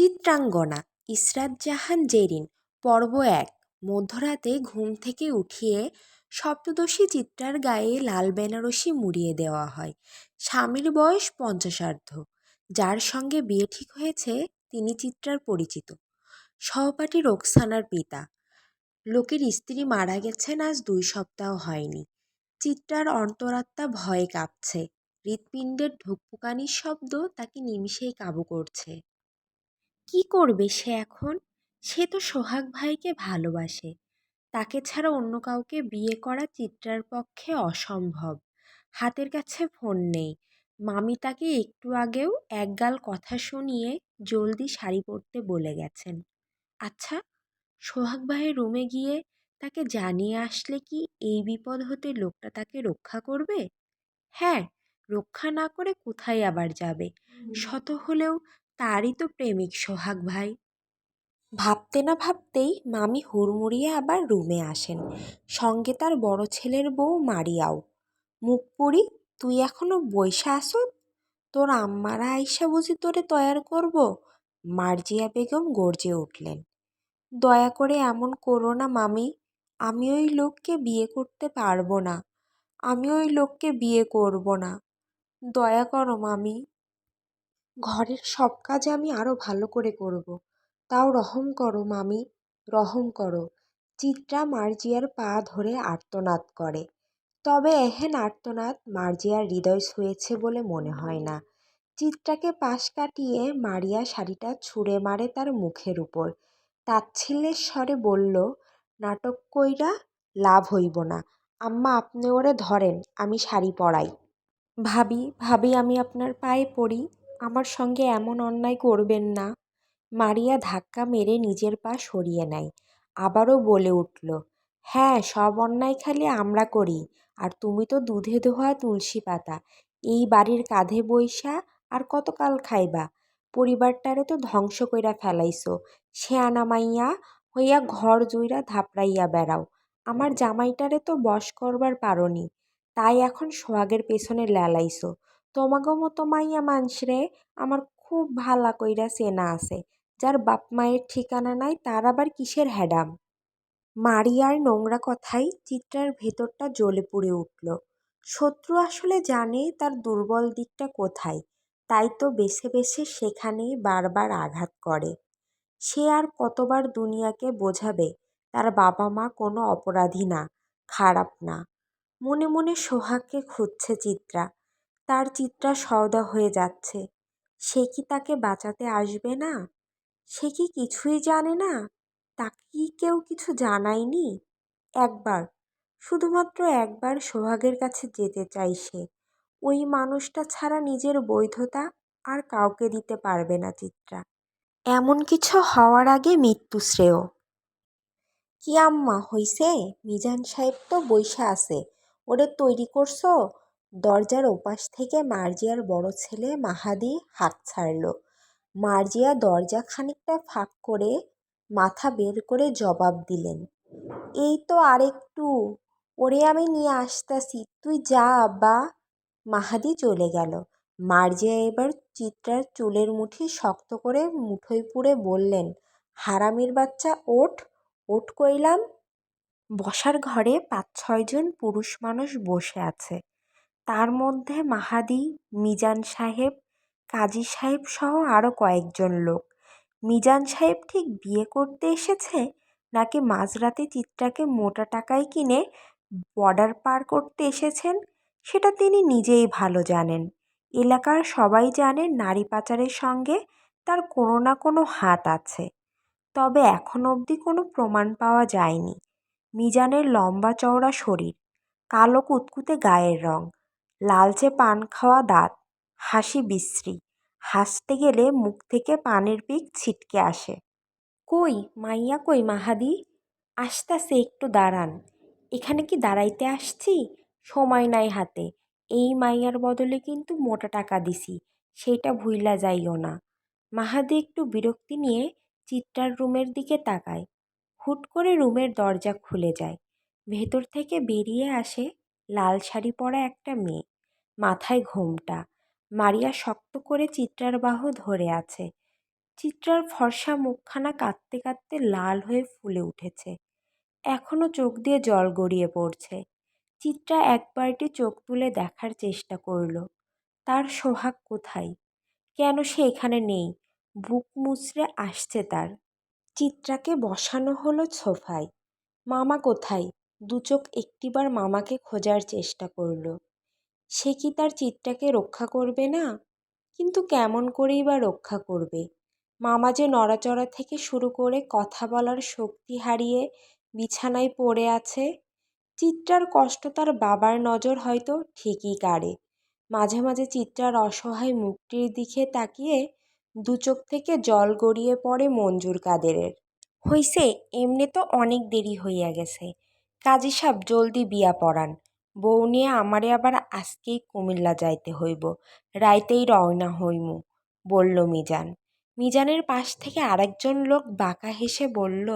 চিত্রাঙ্গনা, ইসরাত জাহান জেরিন, পর্ব এক, মধ্যরাতে ঘুম থেকে উঠিয়ে সপ্তদশী চিত্রার গায়ে লাল বেনারসি মুড়িয়ে দেওয়া হয়। স্বামীর বয়স পঞ্চাশার্ধ, যার সঙ্গে বিয়ে ঠিক হয়েছে তিনি চিত্রার পরিচিত। সহপাঠী রোকসানার পিতা, লোকের স্ত্রী মারা গেছেন আজ দুই সপ্তাহ হয়নি। চিত্রার অন্তরাত্মা ভয়ে কাঁপছে, হৃৎপিণ্ডের ঢুকপুকানির শব্দ তাকে নিমিষেই কাবু করছে। কি করবে সে এখন? সে তো সোহাগ ভাইকে ভালোবাসে। তাকে ছাড়া অন্য কাউকে বিয়ে করা চিত্রার পক্ষে অসম্ভব। হাতের কাছে ফোন নেই। মামি তাকে একটু আগেও একগাল কথা শুনিয়ে জলদি শাড়ি পরতে বলে গেছেন। আচ্ছা সোহাগ ভাইয়ের রুমে গিয়ে তাকে জানিয়ে আসলে কি এই বিপদ হতে লোকটা তাকে রক্ষা করবে? হ্যাঁ রক্ষা না করে কোথায় আবার যাবে? শত হলেও তারই তো প্রেমিক সোহাগ ভাই। ভাবতে না ভাবতেই মামি হুড়মুড়িয়ে আবার রুমে আসেন। সঙ্গে তার বড় ছেলের বউ মারিয়াও। মুখ পুরি তুই এখনও বইসা আসত তোর আম্মারা আইসা বুঝি তোরে তয়ার করব? মার্জিয়া বেগম গর্জে উঠলেন। দয়া করে এমন করো না মামি, আমি ওই লোককে বিয়ে করতে পারব না। আমি ওই লোককে বিয়ে করব না। দয়া করো মামি। ঘরের সব কাজ আমি আরও ভালো করে করব। তাও রহম করো মামি, রহম করো। চিত্রা মার্জিয়ার পা ধরে আর্তনাদ করে। তবে এহেন আর্তনাদ মার্জিয়ার হৃদয় ছুঁয়েছে বলে মনে হয় না। চিত্রাকে পাশ কাটিয়ে মারিয়া শাড়িটা ছুঁড়ে মারে তার মুখের উপর। তাচ্ছিল্যের স্বরে বলল, নাটক কইরা লাভ হইব না। আম্মা আপনি ওরে ধরেন, আমি শাড়ি পরাই ভাবি ভাবি আমি আপনার পায়ে পড়ি। আমার সঙ্গে এমন অন্যায় করবেন না। মারিয়া ধাক্কা মেরে নিজের পা সরিয়ে নেয়, আবারও বলে উঠল হ্যাঁ সব অন্যায় খালি আমরা করি, আর তুমি তো দুধে ধোয়া তুলসী পাতা। এই বাড়ির কাঁধে বইসা আর কতকাল খাইবা? পরিবারটারে তো ধ্বংস কইরা ফেলাইছো। শেয়ানা মাইয়া, হইয়া ঘর জুইরা ধাপড়াইয়া বেড়াও। আমার জামাইটারে তো বশ করবার পারোনি। তাই এখন সোহাগের পেছনে লেলাইছো। তোমাগো মতো মাইয়া মানসরে আমার খুব ভালা কইরা চেনা আছে। যার বাপ মায়ের ঠিকানা নাই, তার আবার কিসের হ্যাডাম মারিয়ার নোংরা কথাই চিত্রার ভেতরটা জ্বলে পুড়ে উঠল। শত্রু আসলে জানে তার দুর্বল দিকটা কোথায়, তাই তো বেছে বেছে সেখানেই বারবার আঘাত করে। সে আর কতবার দুনিয়াকে বোঝাবে, তার বাবা মা কোনো অপরাধী না, খারাপ না। মনে মনে সোহাগকে খুঁজছে চিত্রা তার চিত্রা সওদা হয়ে যাচ্ছে। সে কি তাকে বাঁচাতে আসবে না? সে কি কিছুই জানে না? তাকে কি কেউ কিছু জানায়নি? একবার, শুধুমাত্র একবার সোহাগের কাছে যেতে চাই সে। ওই মানুষটা ছাড়া নিজের বৈধতা আর কাউকে দিতে পারবে না চিত্রা। এমন কিছু হওয়ার আগে মৃত্যু শ্রেয়। কি আম্মা হইছে? মিজান সাহেব তো বইসা আছে। ওরে তৈরি করছ? দরজার ওপাশ থেকে মার্জিয়ার বড় ছেলে মাহাদি হাঁক ছাড়ল। মার্জিয়া দরজা খানিকটা ফাঁক করে মাথা বের করে জবাব দিলেন, এই তো আরেকটু, ওরে আমি নিয়ে আসতাছি, তুই যা আব্বা। মাহাদি চলে গেল। মার্জিয়া এবার চিত্রার চুলের মুঠি শক্ত করে মুঠোয় পুরে বললেন, হারামির বাচ্চা, ওঠ ওঠ কইলাম। বসার ঘরে পাঁচ ছয়জন পুরুষ মানুষ বসে আছে। তার মধ্যে মাহাদি, মিজান সাহেব, কাজী সাহেব সহ আরও কয়েকজন লোক। মিজান সাহেব ঠিক বিয়ে করতে এসেছে নাকি মাঝরাতে চিত্রাকে মোটা টাকায় কিনে বর্ডার পার করতে এসেছেন সেটা তিনি নিজেই ভালো জানেন। এলাকার সবাই জানে নারী পাচারের সঙ্গে তার কোনো না কোনো হাত আছে। তবে এখন অবধি কোনো প্রমাণ পাওয়া যায়নি। মিজানের লম্বা চওড়া শরীর, কালো কুতকুতে গায়ের রং লালচে পান খাওয়া দাঁত, হাসি বিশ্রী। হাসতে গেলে মুখ থেকে পানের পিক ছিটকে আসে। কই, মাইয়া কই, মাহাদি? আসতাছে একটু দাঁড়ান। এখানে কি দাঁড়াইতে আসছি? সময় নাই হাতে। এই মাইয়ার বদলে কিন্তু মোটা টাকা দিছি সেইটা ভুইলা যাইও না। মাহাদি একটু বিরক্তি নিয়ে চিত্রার রুমের দিকে তাকায়। হুট করে রুমের দরজা খুলে যায়। ভেতর থেকে বেরিয়ে আসে লাল শাড়ি পরা একটা মেয়ে। মাথায় ঘোমটা। মারিয়া শক্ত করে চিত্রার বাহু ধরে আছে। চিত্রার ফর্সা মুখখানা কাঁদতে কাঁদতে লাল হয়ে ফুলে উঠেছে। এখনও চোখ দিয়ে জল গড়িয়ে পড়ছে। চিত্রা একবারটি চোখ তুলে দেখার চেষ্টা করল। তার সোহাগ কোথায়? কেন সে এখানে নেই? বুক মুচড়ে আসছে তার। চিত্রাকে বসানো হলো সোফায়। মামা কোথায়? দু চোখ একটিবার মামাকে খোঁজার চেষ্টা করল। সে কি তার চিত্রাকে রক্ষা করবে না? কিন্তু কেমন করেই বা রক্ষা করবে? মামা যে নড়াচড়া থেকে শুরু করে কথা বলার শক্তি হারিয়ে বিছানায় পড়ে আছে, চিত্রার কষ্ট তার বাবার নজর হয়তো ঠিকই কাড়ে। মাঝে মাঝে চিত্রার অসহায় মুখটির দিকে তাকিয়ে দু চোখ থেকে জল গড়িয়ে পড়ে মঞ্জুর কাদেরের। হইছে, এমনি তো অনেক দেরি হইয়া গেছে। কাজী সাহেব জলদি বিয়া পড়ান। বউ নিয়ে আমারে আবার আজকেই কুমিল্লা যাইতে হইব, রাইতেই রওনা হইমু, বলল মিজান। মিজানের পাশ থেকে আরেকজন লোক বাঁকা হেসে বলল,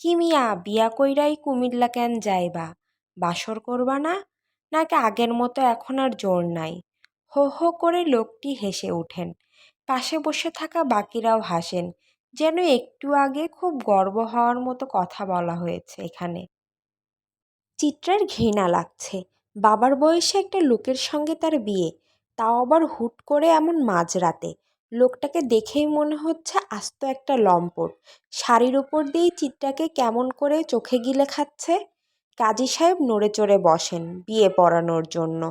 কি মিয়া, বিয়া কইরাই কুমিল্লা কেন যাইবা? বাসর করবা না? নাকি আগের মতো এখন আর জোর নাই? হো হো করে লোকটি হেসে ওঠেন। পাশে বসে থাকা বাকিরাও হাসেন, যেন একটু আগে খুব গর্ব হওয়ার মতো কথা বলা হয়েছে এখানে। চিত্রার ঘৃণা লাগছে। বাবার বয়সে একটা লোকের সঙ্গে তার বিয়ে, তাও আবার হুট করে এমন মাঝরাতে। লোকটাকে দেখেই মনে হচ্ছে আস্ত একটা লম্পট। শাড়ির উপর দিয়েই চিত্রাকে কেমন করে চোখে গিলে খাচ্ছে? কাজী সাহেব নড়ে চড়ে বসেন বিয়ে পড়ানোর জন্য।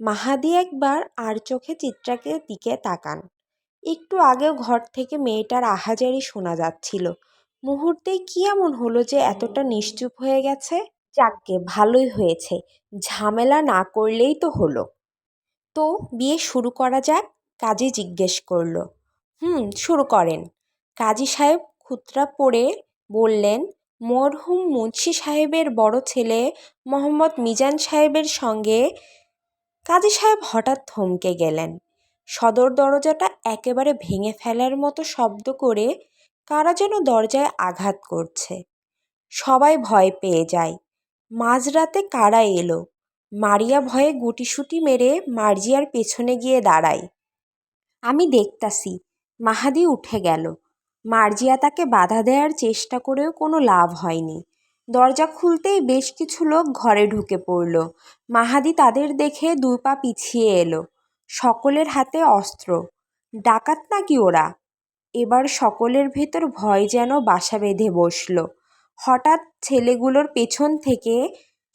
মাহাদি একবার আর চোখে চিত্রাকে দিকে তাকান। একটু আগেও ঘর থেকে মেয়েটার আহাজারি শোনা যাচ্ছিল। মুহূর্তেই কি এমন হলো যে এতটা নিশ্চুপ হয়ে গেছে? যাকগে, ভালোই হয়েছে। ঝামেলা না করলেই তো হলো। তো বিয়ে শুরু করা যাক? কাজী জিজ্ঞেস করল। হুম, শুরু করেন। কাজী সাহেব খুতরা পড়ে বললেন, মরহুম মুন্সি সাহেবের বড় ছেলে মোহাম্মদ মিজান সাহেবের সঙ্গে কাজী সাহেব হঠাৎ থমকে গেলেন। সদর দরজাটা একেবারে ভেঙে ফেলার মতো শব্দ করে কারা যেন দরজায় আঘাত করছে। সবাই ভয় পেয়ে যায়। মাঝরাতে কারা এলো? মারিয়া ভয়ে গুটিসুটি মেরে মার্জিয়ার পেছনে গিয়ে দাঁড়ায়। আমি দেখতাছি, মাহাদি উঠে গেল। মার্জিয়া তাকে বাধা দেওয়ার চেষ্টা করেও কোনো লাভ হয়নি। দরজা খুলতেই বেশ কিছু লোক ঘরে ঢুকে পড়ল। মাহাদি তাদের দেখে দুই পা পিছিয়ে এলো। সকলের হাতে অস্ত্র। ডাকাত নাকি ওরা? এবার সকলের ভেতর ভয় যেন বাসা বেঁধে বসল। হঠাৎ ছেলেগুলোর পেছন থেকে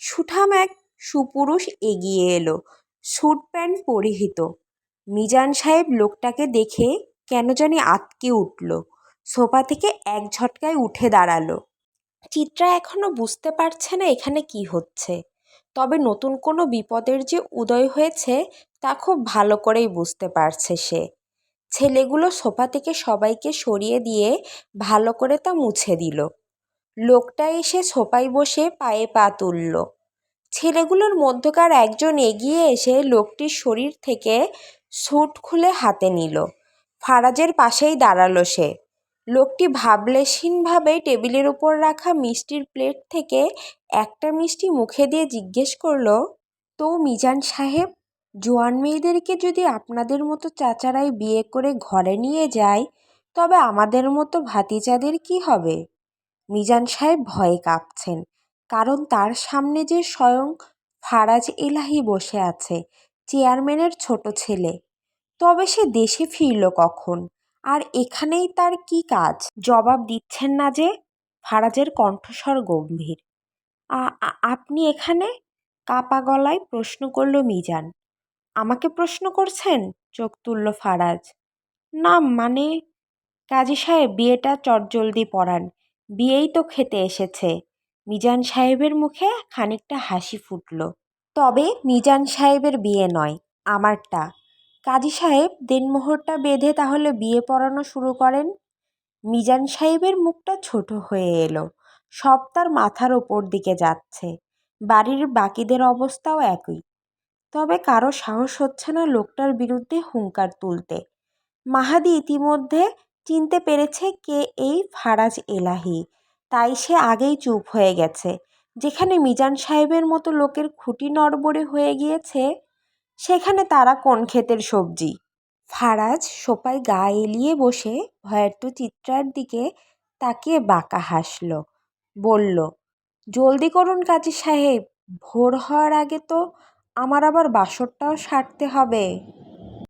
সুঠাম এক সুপুরুষ এগিয়ে এলো, স্যুট প্যান্ট পরিহিত। মিজান সাহেব লোকটাকে দেখে কেন জানি আতকে উঠল, সোফা থেকে এক ঝটকায় উঠে দাঁড়াল। চিত্রা এখনও বুঝতে পারছে না এখানে কি হচ্ছে। তবে নতুন কোনো বিপদের যে উদয় হয়েছে তা খুব ভালো করেই বুঝতে পারছে সে। ছেলেগুলো সোফা থেকে সবাইকে সরিয়ে দিয়ে ভালো করে তা মুছে দিল। লোকটা এসে সোফায় বসে পায়ে পা তুলল। ছেলেগুলোর মধ্যকার একজন এগিয়ে এসে লোকটির শরীর থেকে স্যুট খুলে হাতে নিল। ফারাজের পাশেই দাঁড়াল সে। লোকটি ভাবলেশহীনভাবে টেবিলের উপর রাখা মিষ্টির প্লেট থেকে একটা মিষ্টি মুখে দিয়ে জিজ্ঞেস করল, তো মিজান সাহেব, জোয়ান মেয়েদেরকে যদি আপনাদের মতো চাচারাই বিয়ে করে ঘরে নিয়ে যায়, তবে আমাদের মতো ভাতিজাদের কি হবে? মিজান সাহেব ভয়ে কাঁপছেন। কারণ তার সামনে যে স্বয়ং ফারাজ এলাহি বসে আছে, চেয়ারম্যানের ছোট ছেলে। তবে সে দেশে ফিরল কখন? আর এখানেই তার কি কাজ? জবাব দিচ্ছেন না যে ফারাজের কণ্ঠস্বর গম্ভীর। আপনি এখানে? কাপা গলায় প্রশ্ন করল মিজান। আমাকে প্রশ্ন করছেন? চোখ তুলল ফারাজ। না মানে? কাজী সাহেব, বিয়েটা চটজলদি পড়ান। বিয়েই তো খেতে এসেছে। মিজান সাহেবের মুখে খানিকটা হাসি ফুটল। তবে মিজান সাহেবের বিয়ে নয়, আমারটা। কাজী সাহেব দেনমোহরটা বেঁধে তাহলে বিয়ে পড়ানো শুরু করেন? মিজান সাহেবের মুখটা ছোট হয়ে এলো। সব তার মাথার ওপর দিকে যাচ্ছে। বাড়ির বাকিদের অবস্থাও একই। তবে কারও সাহস হচ্ছে না লোকটার বিরুদ্ধে হুঙ্কার তুলতে। মাহাদি ইতিমধ্যে চিনতে পেরেছে কে এই ফারাজ এলাহি। তাই সে আগেই চুপ হয়ে গেছে। যেখানে মিজান সাহেবের মতো লোকের খুঁটি নড়বড়ে হয়ে গিয়েছে, সেখানে তারা কোন ক্ষেতের সবজি? ফারাজ সোপায় গা এলিয়ে বসে ভয়ার্ত চিত্রার দিকে তাকিয়ে বাঁকা হাসল। বলল, জলদি করুন কাজী সাহেব, ভোর হওয়ার আগে তো আমার আবার বাসরটাও সারতে হবে।